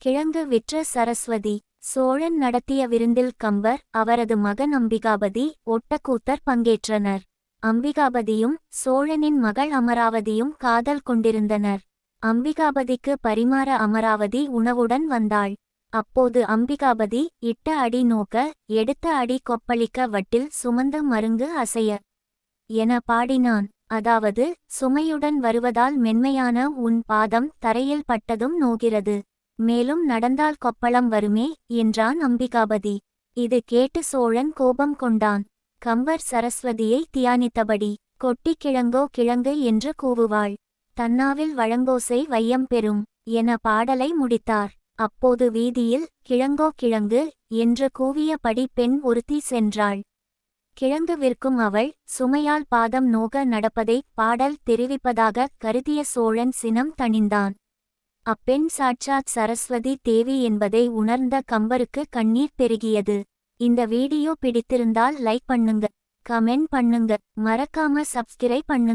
கிழங்கு விற்ற சரஸ்வதி சோழன் நடத்திய விருந்தில் கம்பர் அவரது மகன் அம்பிகாபதி ஒட்டக்கூத்தர் பங்கேற்றனர். அம்பிகாபதியும் சோழனின் மகள் அமராவதியும் காதல் கொண்டிருந்தனர். அம்பிகாபதிக்கு பரிமாற அமராவதி உணவுடன் வந்தாள். அப்போது அம்பிகாபதி இட்ட அடி நோக்க எடுத்த அடி கொப்பளிக்க வட்டில் சுமந்த மருங்கு அசைய என பாடினான். அதாவது சுமையுடன் வருவதால் மென்மையான உன் பாதம் தரையில் பட்டதும் நோகிறது. மேலும் நடந்தால் கொப்பளம் வருமே என்றான் அம்பிகாபதி. இது கேட்டு சோழன் கோபம் கொண்டான். கம்பர் சரஸ்வதியை தியானித்தபடி கொட்டி கிழங்கோ கிழங்கு என்று கூவுவாள். தன்னாவில் வழங்கோசை வையம் பெறும் என பாடலை முடித்தார். அப்போது வீதியில் கிழங்கோ கிழங்கு என்று கூவியபடி பெண் ஒருத்தி சென்றாள். கிழங்கு விற்கும் அவள் சுமையால் பாதம் நோக நடப்பதை பாடல் தெரிவிப்பதாக கருதிய சோழன் சினம் தணிந்தான். அப்பெண் சாட்சாத் சரஸ்வதி தேவி என்பதை உணர்ந்த கம்பருக்கு கண்ணீர் பெருகியது. இந்த வீடியோ பிடித்திருந்தால் லைக் பண்ணுங்க கமெண்ட் பண்ணுங்க மறக்காம சப்ஸ்கிரைப் பண்ணுங்க.